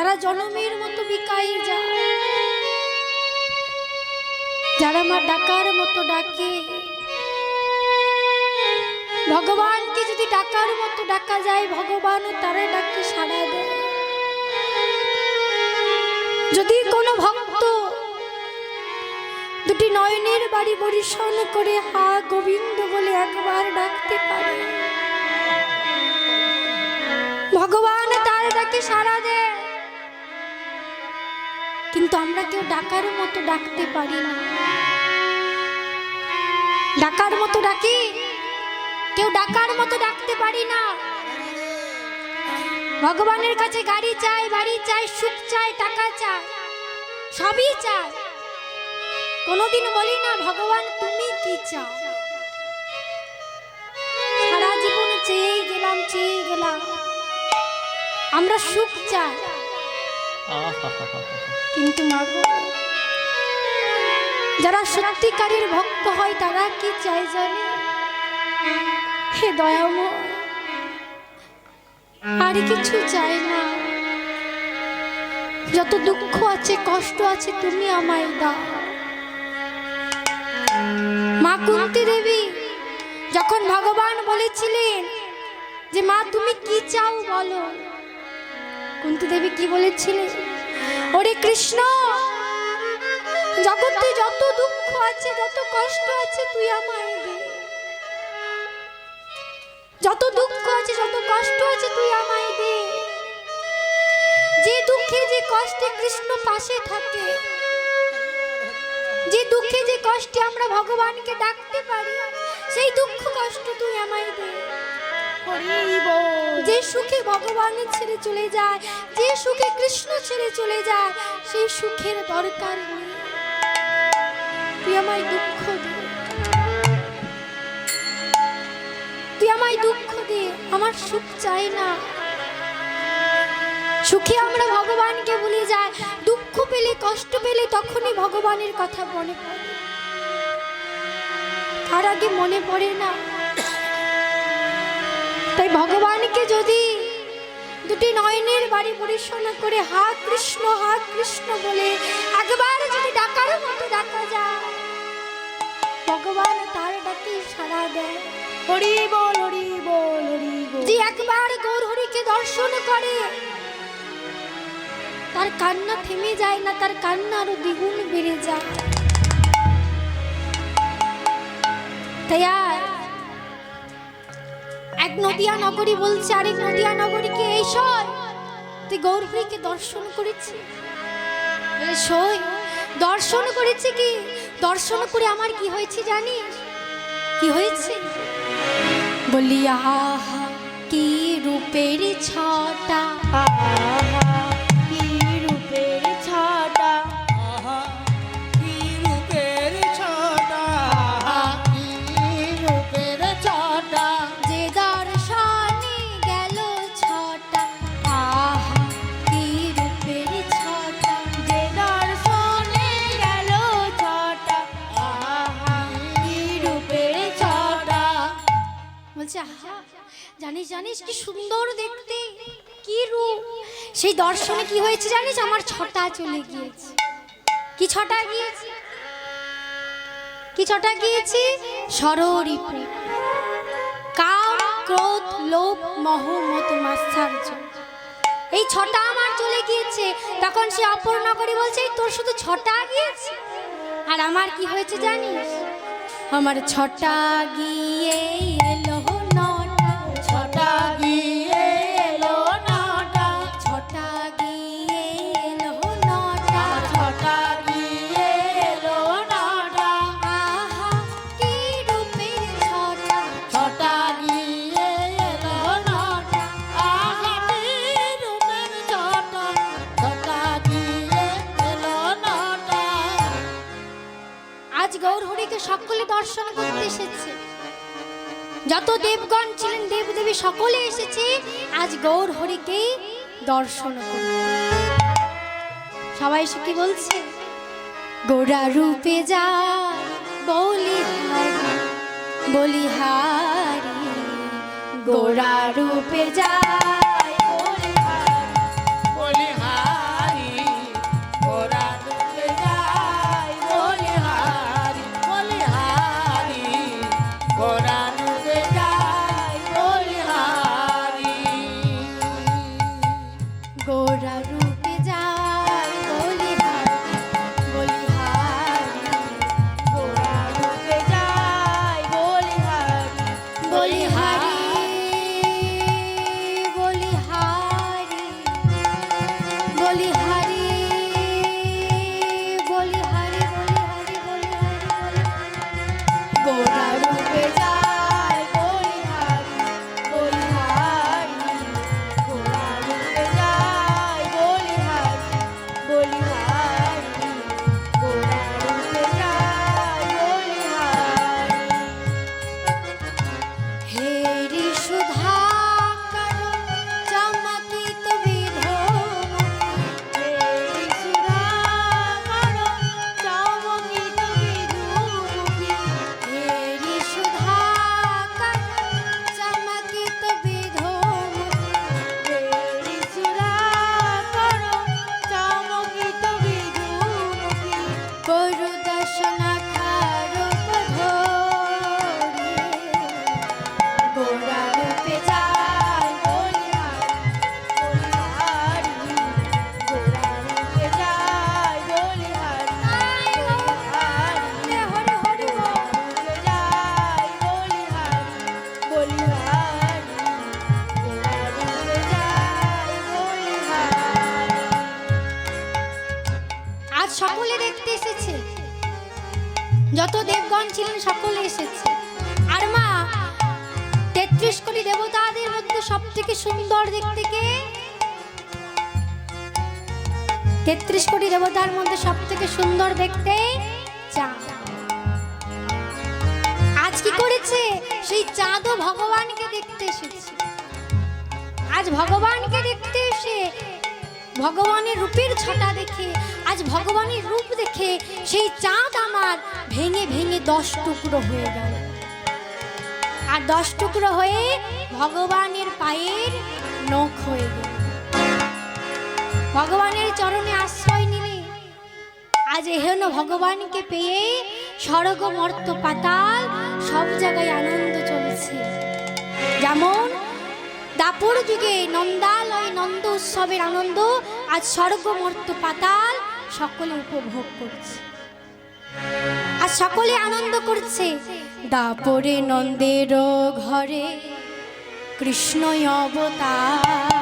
তারা জনমের মতো বিকাই যায়। যারা মা ডাকার মতো ডাকে। ভগবানকে যদি ডাকার মতো ডাকা যায়, ভগবানও তারা ডাকে সাড়া দেয়। যদি কোনো ভক্ত দুটি নয়নের বাড়ি পরিশন করে, হা গোবিন্দ বলে একবার ডাকতে পারে, ভগবান তার ডাকে সাড়া দেয়। কিন্তু আমরা কেউ ডাকার মতো ডাকতে পারি না। ডাকার মতো ডাকি? কেউ ডাকার মতো ডাকতে পারি না। ভগবানের কাছে গাড়ি চাই, বাড়ি চাই, সুখ চাই, টাকা চাই, সবই চাই। কোনোদিন বলি না, ভগবান, তুমি কি চাও? সারা জীবন চেয়েই গেলাম চেয়েই গেলাম। আমরা সুখ চাই। কিন্তু যারা সত্যিকারের ভক্ত হয়, তারা কি চাই জানে? হে দয়াময়, আর কিছু চাই না। যত দুঃখ আছে, কষ্ট আছে, তুমি আমায় দাও। মা কুন্তি দেবী, যখন ভগবান বলেছিলেন যে, মা, তুমি কি চাও বলো? কুন্তি দেবী কি বলেছিলেন ওরে কৃষ্ণ, জগতে যত দুঃখ আছে, যত কষ্ট আছে, তুই আমায় দে। যত দুঃখ আছে, যত কষ্ট আছে, তুই আমায় দে। যে দুঃখে যে কষ্টে কৃষ্ণ পাশে থাকে, যে দুঃখে যে কষ্টে আমরা ভগবানকে ডাকতে পারি, সেই দুঃখ কষ্ট তুই আমায় দে। যে সুখে ভগবান ছেড়ে চলে যায়, যে সুখে কৃষ্ণ ছেড়ে চলে যায়, সেই সুখের দরকার তুই আমায় দুঃখ দে। তুই আমায় দুঃখ দে, আমার সুখ চাই না। সুখে আমরা ভগবানকে ভুলে যাই, দুঃখ পেলে, কষ্ট পেলে তখনই ভগবানের কথা মনে পড়ে। তার আগে মনে পড়ে না। তাই ভগবানকে যদি দুটি নয়নের বাড়ি পরিচালনা করে হা কৃষ্ণ হা কৃষ্ণ বলে একবার যদি ডাকার মতো ডাকা যায়, ভগবান তার ডাকে সাড়া দেয়। হরি বল হরি বল হরি যে একবার গৌর হরিকে দর্শন করে, তার কান্না থেমে যায় না, তার কান্না আরও দ্বিগুণ বেড়ে যায়। তাই আর এক নদিয়া নগরী বলছে, আরেক নদিয়া নগরীকে এই সয় তুই গৌরীকে দর্শন করেছি। সই দর্শন করেছি কি? দর্শন করে আমার কি হয়েছে জানিস? কি হয়েছে? বলি, আহা, কি রূপের ছটা? জানিস জানিস কি সুন্দর দেখতে? কি রূপ? সেই দর্শনে কি হয়েছে জানিস? আমার ছটা চলে গিয়েছে। কি ছটা গিয়েছে? কি ছটা গিয়েছে? সররিপু কাম, ক্রোধ, লোভ, মোহ, মত মাশ্চর্য এই ছটা আমার চলে গিয়েছে। তখন সে অপর নগরী বলছে, "এই তোর শুধু ছটা গিয়েছে? আর আমার কি হয়েছে জানিস? আমার ছটা গিয়ে যত দেবগণ ছিলেন দেবদেবী সকলে এসেছে, আজ গৌর হরিকে দর্শন সবাই এসে কি বলছে? গোড়া রূপে যা বলিহারি বলিহারি গোড়া রূপে যায় সব থেকে সুন্দর দিক থেকে? তেত্রিশ কোটি দেবতার মধ্যে সব থেকে সুন্দর দেখতে আজ কি করেছে? সেই চাঁদও ভগবানকে দেখতে এসেছে। আজ ভগবানকে দেখতে এসে ভগবানের রূপের ছটা দেখে, আজ ভগবানের রূপ দেখে সেই চাঁদ আমার ভেঙে ভেঙে দশ টুকরো হয়ে গেল। আর দশ টুকরো হয়ে ভগবানের পায়ের নখ হয়ে গেল। ভগবানের চরণে আশ্রয় নিলে আজ এহেন ভগবানকে পেয়ে স্বর্গ, মর্ত, পাতাল সব জায়গায় আনন্দ চলছে। যেমন দাপুর যুগে নন্দালয় নন্দ উৎসবের আনন্দ আজ স্বর্গ, মর্ত, পাতাল সকলে উপভোগ করছে। আর সকলে আনন্দ করছে। দাপরে নন্দের ঘরে কৃষ্ণ অবতার।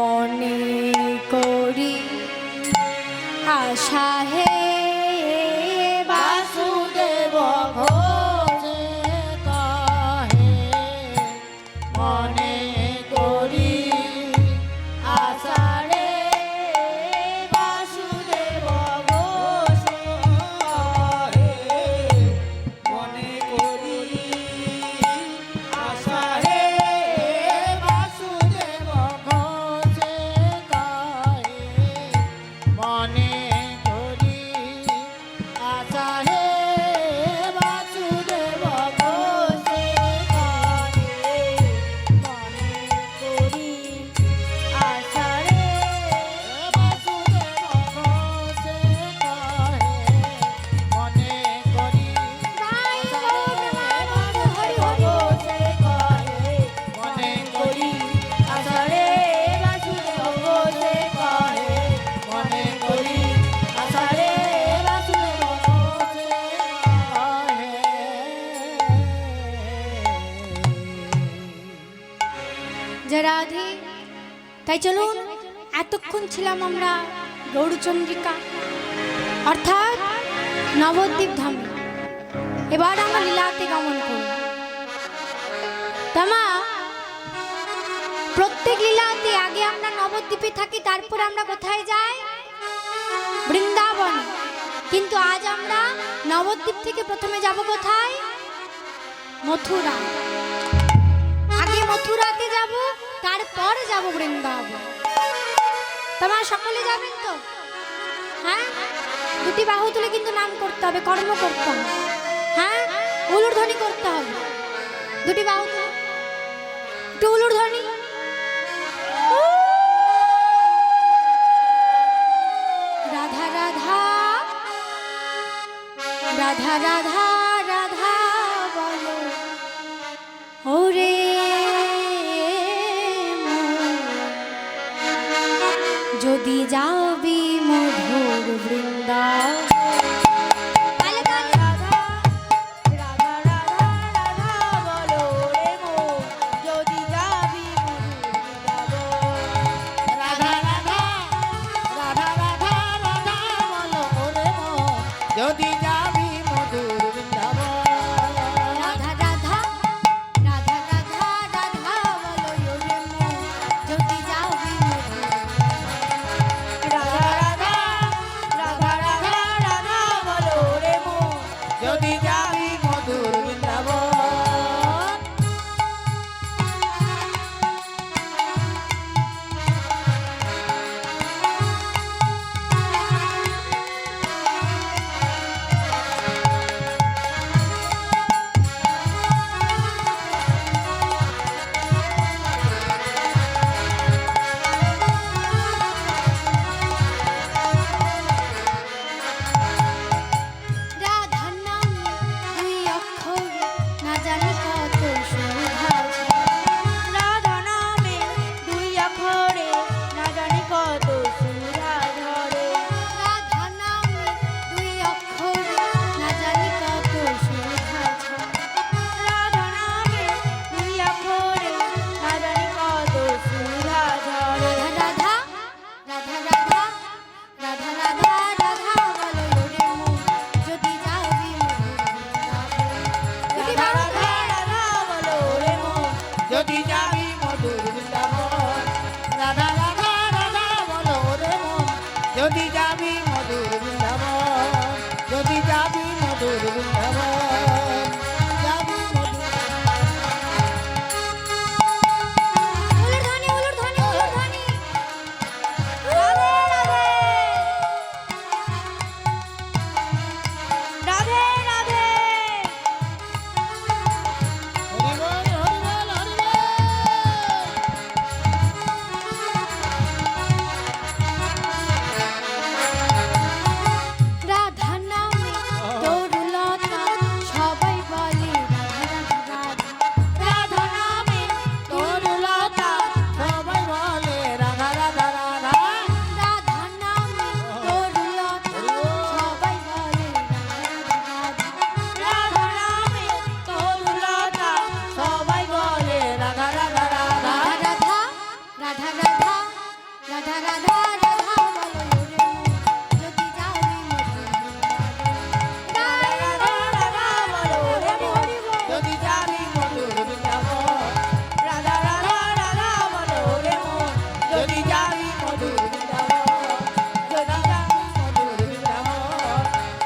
মনে করি আশা হে তাই চলুন, এতক্ষণ ছিলাম আমরা গৌরচন্দ্রিকা, অর্থাৎ নবদ্বীপ ধাম। এবার আমরা লীলাতে গমন করি। তামা, প্রত্যেক লীলাতে আগে আমরা নবদ্বীপে থাকি, তারপর আমরা কোথায় যাই? বৃন্দাবন। কিন্তু আজ আমরা নবদ্বীপ থেকে প্রথমে যাব কোথায়? মথুরা আগে মথুরাতে যাব তারপর যাব বৃন্দাবন। তোমার সকলে যাবেন তো? হ্যাঁ? দুটি বাহু তুলে কিন্তু নাম করতে হবে, কর্ম করতে হবে। হ্যাঁ? উলুর ধ্বনি করতে হবে। দুটি বাহু তুলে। একটু উলুর ধ্বনি রাধা রাধা। রাধা রাধা। যদি যা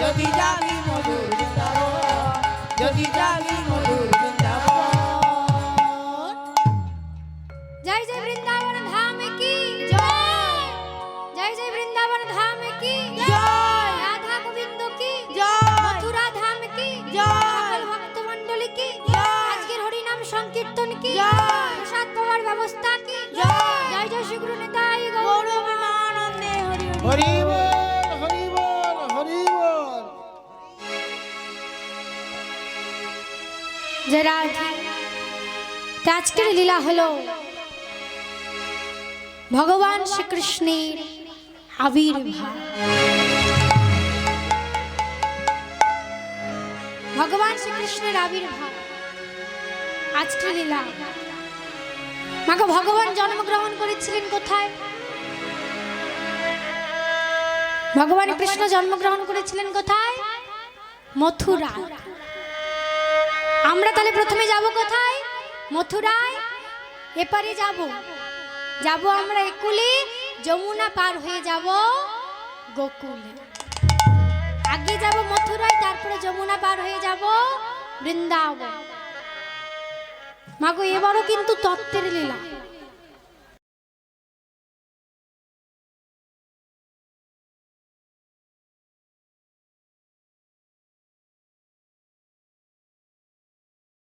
যদি যাবি যে আজকের লীলা হলো ভগবান শ্রীকৃষ্ণের আবির্ভাব। ভগবান শ্রীকৃষ্ণের আবির্ভাব, আজকের লীলা। মাকে ভগবান জন্মগ্রহণ করেছিলেন কোথায়? ভগবান কৃষ্ণ জন্মগ্রহণ করেছিলেন কোথায়? মথুরা তাহলে প্রথমে যাব কোথায়? মথুরায়? এপারে যাব। যাব আমরা একুলে, যমুনা পার হয়ে যাব গোকুলে। আগে যাব মথুরায়, তারপরে যমুনা পার হয়ে যাব বৃন্দাবন। মাগো, এবারও কিন্তু তত্ত্বের লীলা।